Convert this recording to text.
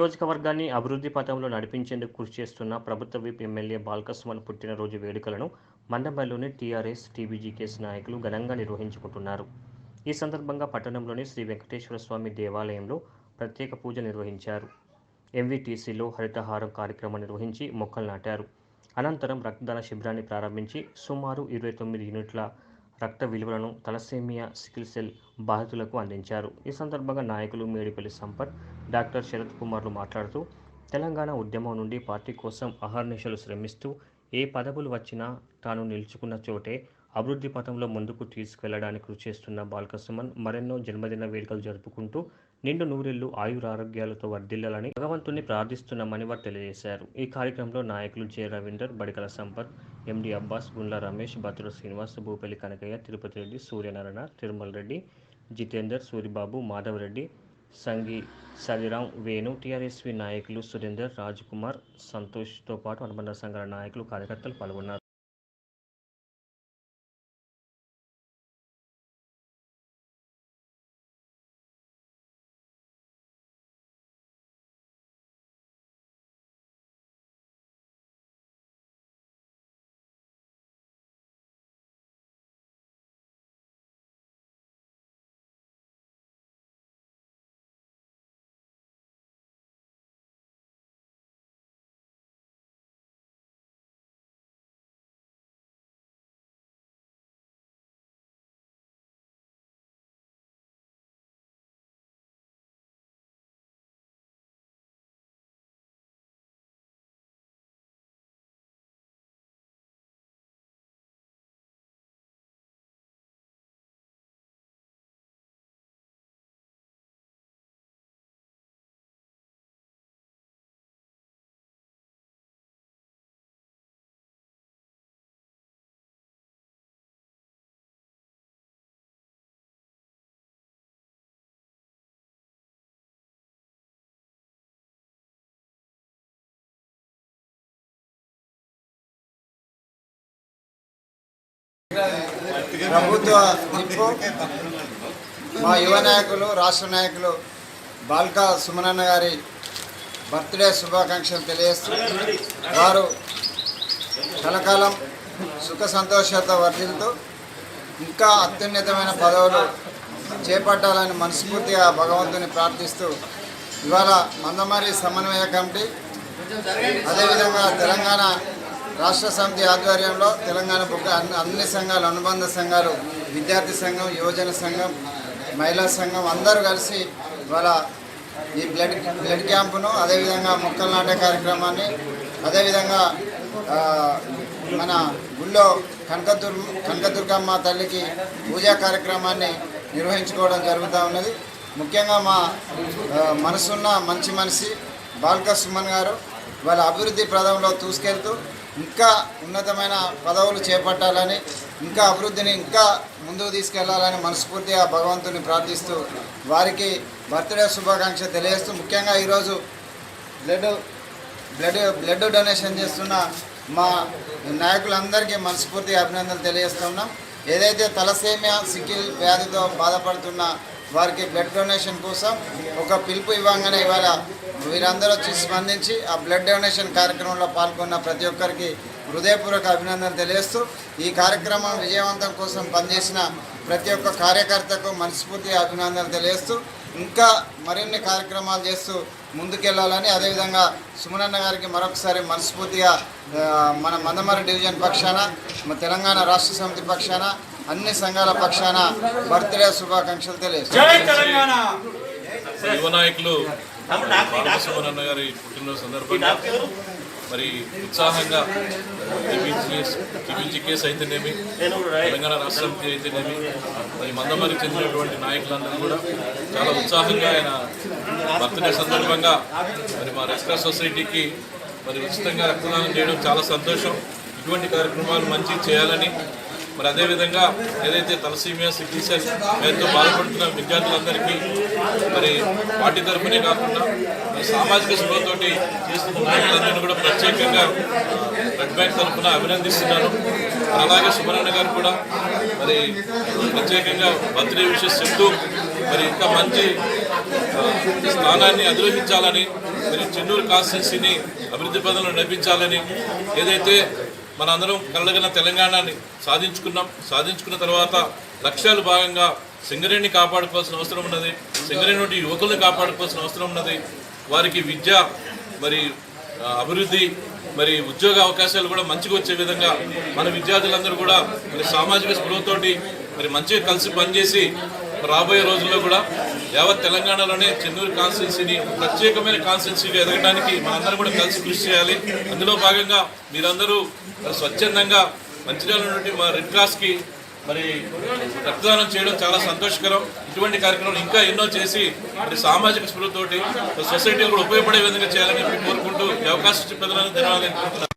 నియోజకవర్గాన్ని అభివృద్ధి పథంలో నడిపించేందుకు కృషి చేస్తున్న ప్రభుత్వ విప్ ఎమ్మెల్యే బాల్కసుమన్ పుట్టినరోజు వేడుకలను మండపంలోని టీఆర్ఎస్ టీబీజీకేఎస్ నాయకులు ఘనంగా నిర్వహించుకుంటున్నారు. ఈ సందర్భంగా పట్టణంలోని శ్రీ వెంకటేశ్వర స్వామి దేవాలయంలో ప్రత్యేక పూజ నిర్వహించారు. ఎంవీటీసీలో హరితహారం కార్యక్రమం నిర్వహించి మొక్కలు నాటారు. అనంతరం రక్తదాన శిబిరాన్ని ప్రారంభించి సుమారు ఇరవై తొమ్మిది యూనిట్ల రక్త విలువలను తలసేమియా సికిల్ సెల్ బాధితులకు అందించారు. ఈ సందర్భంగా నాయకులు మేడిపల్లి సంపత్ డాక్టర్ శరత్ కుమార్లు మాట్లాడుతూ తెలంగాణ ఉద్యమం నుండి పార్టీ కోసం అహర్నిశలు శ్రమిస్తూ ఏ పదవులు వచ్చినా తాను నిలుచుకున్న చోటే అభివృద్ధి పథంలో ముందుకు తీసుకెళ్ళడానికి కృషి చేస్తున్న బాలకసుమన్ మరెన్నో జన్మదిన వేడుకలు జరుపుకుంటూ నిండు నూరెళ్ళు ఆయురారోగ్యాలతో వర్ధిల్లాలని భగవంతుని ప్రార్థిస్తున్నామని వారు తెలియజేశారు. ఈ కార్యక్రమంలో నాయకులు J Ravinder Badikala Sampath MD Abbas Gundla Ramesh Bathula Srinivas Bhupalli Kanakaiah Tirupati Reddy Suryanarayana Tirumala Reddy Jitender Suribabu Madhava Reddy Sangi Sadiram Venu TRSV నాయకులు సురేందర్ రాజ్ కుమార్ సంతోష్తో పాటు అనుబంధ సంఘాల నాయకులు కార్యకర్తలు పాల్గొన్నారు. ప్రభుత్వ నిప్పు మా యువ నాయకులు రాష్ట్ర నాయకులు బాల్కా సుమనన్న గారి బర్త్డే శుభాకాంక్షలు తెలియజేస్తూ వారు కలకాలం సుఖ సంతోషాలతో వర్ధిల్తూ ఇంకా అత్యున్నతమైన పదవులు చేపట్టాలని మనస్ఫూర్తిగా భగవంతుని ప్రార్థిస్తూ ఇవాళ మందమారి సమన్వయ కమిటీ అదేవిధంగా తెలంగాణ రాష్ట్ర సమితి ఆధ్వర్యంలో తెలంగాణ బుక్ అన్ని అన్ని సంఘాలు అనుబంధ సంఘాలు విద్యార్థి సంఘం యువజన సంఘం మహిళా సంఘం అందరూ కలిసి ఇవాళ ఈ బ్లడ్ బ్లడ్ క్యాంపును అదేవిధంగా మొక్కలు నాటే కార్యక్రమాన్ని అదేవిధంగా మన గుళ్ళో కనకదుర్ కనకదుర్గమ్మ తల్లికి పూజా కార్యక్రమాన్ని నిర్వహించుకోవడం జరుగుతూ ఉన్నది. ముఖ్యంగా మా మనసున్న మంచి మనిషి బాల్క సుమన్ గారు వాళ్ళ అభివృద్ధి ప్రదంలో దూసుకెళ్తూ ఇంకా ఉన్నతమైన పదవులు చేపట్టాలని ఇంకా అభివృద్ధిని ఇంకా ముందుకు తీసుకెళ్ళాలని మనస్ఫూర్తిగా భగవంతుని ప్రార్థిస్తూ వారికి బర్త్డే శుభాకాంక్ష తెలియజేస్తూ ముఖ్యంగా ఈరోజు బ్లడ్ బ్లడ్ బ్లడ్ డొనేషన్ చేస్తున్న మా నాయకులందరికీ మనస్ఫూర్తిగా అభినందనలు తెలియజేస్తున్నాం ఏదైతే తలసేమియా సికిల్ వ్యాధితో బాధపడుతున్న వారికి బ్లడ్ డొనేషన్ కోసం ఒక పిలుపు ఇవ్వంగానే ఇవాళ వీరందరూ వచ్చి స్పందించి ఆ బ్లడ్ డొనేషన్ కార్యక్రమంలో పాల్గొన్న ప్రతి ఒక్కరికి హృదయపూర్వక అభినందన తెలియజేస్తూ ఈ కార్యక్రమం విజయవంతం కోసం పనిచేసిన ప్రతి ఒక్క కార్యకర్తకు మనస్ఫూర్తిగా అభినందన తెలియజేస్తూ ఇంకా మరిన్ని కార్యక్రమాలు చేస్తూ ముందుకెళ్ళాలని అదేవిధంగా సుమనన్న గారికి మరొకసారి మనస్ఫూర్తిగా మన మందమరి డివిజన్ పక్షాన మన తెలంగాణ రాష్ట్ర సమితి పక్షాన అన్ని సంఘాల పక్షాన బర్త్డే శుభాకాంక్షలు తెలియజేస్తాను యువ నాయకులు బాలసుబ్రహ్మణ్య గారి పుట్టినరోజు సందర్భంగా మరి ఉత్సాహంగా టీబీజీ కేసు అయితేనేమి తెలంగాణ రాష్ట్ర సమితి అయితేనేమి మరి మందమరికి చెందినటువంటి నాయకులందరూ కూడా చాలా ఉత్సాహంగా ఆయన బర్త్డే సందర్భంగా మరి మా రెస్కా సొసైటీకి మరి ఉచితంగా రక్తదానం చేయడం చాలా సంతోషం. ఇటువంటి కార్యక్రమాలు మంచి చేయాలని మరి అదేవిధంగా ఏదైతే తలసీమియా సికిల్సెల్ పేరుతో బాధపడుతున్న విద్యార్థులందరికీ మరి పార్టీ తరఫునే కాకుండా మరి సామాజిక స్పృహతోటి చేస్తున్న నాయకులందరినీ కూడా ప్రత్యేకంగా రెడ్ బ్యాంక్ తరఫున అభినందిస్తున్నాను అలాగే సుబ్రహ్మణ్య గారు కూడా మరి ప్రత్యేకంగా బర్త్డే విషయం చెప్తూ మరి ఇంకా మంచి స్థానాన్ని అధిరోహించాలని మరి చెన్నూరు కాన్స్టిట్యున్సీని అభివృద్ధి పదంలో నడిపించాలని ఏదైతే మనందరం కలగన తెలంగాణని సాధించుకున్నాం. సాధించుకున్న తర్వాత లక్ష్యాలు భాగంగా సింగరేణిని కాపాడుకోవాల్సిన అవసరం ఉన్నది. సింగరేణి నుండి యువకులను కాపాడుకోవాల్సిన అవసరం ఉన్నది. వారికి విద్య మరి అభివృద్ధి మరి ఉద్యోగ అవకాశాలు కూడా మంచిగా వచ్చే విధంగా మన విద్యార్థులందరూ కూడా మరి సామాజిక స్పృహతోటి మరి మంచిగా కలిసి పనిచేసి రాబోయే రోజుల్లో కూడా యావత్ తెలంగాణలోనే చెన్నూరు కాన్స్టిట్యున్సీని ప్రత్యేకమైన కాన్స్టిట్యున్సీగా ఎదగడానికి మనందరం కూడా కలిసి కృషి చేయాలి. అందులో భాగంగా మీరందరూ స్వచ్ఛందంగా మంచిర్యాల నుండి మా రెడ్ క్రాస్కి మరి రక్తదానం చేయడం చాలా సంతోషకరం. ఇటువంటి కార్యక్రమాలు ఇంకా ఎన్నో చేసి మరి సామాజిక స్పృహతోటి సొసైటీ కూడా ఉపయోగపడే విధంగా చేయాలని కోరుకుంటూ ఈ అవకాశం ఇచ్చిన పెద్దలను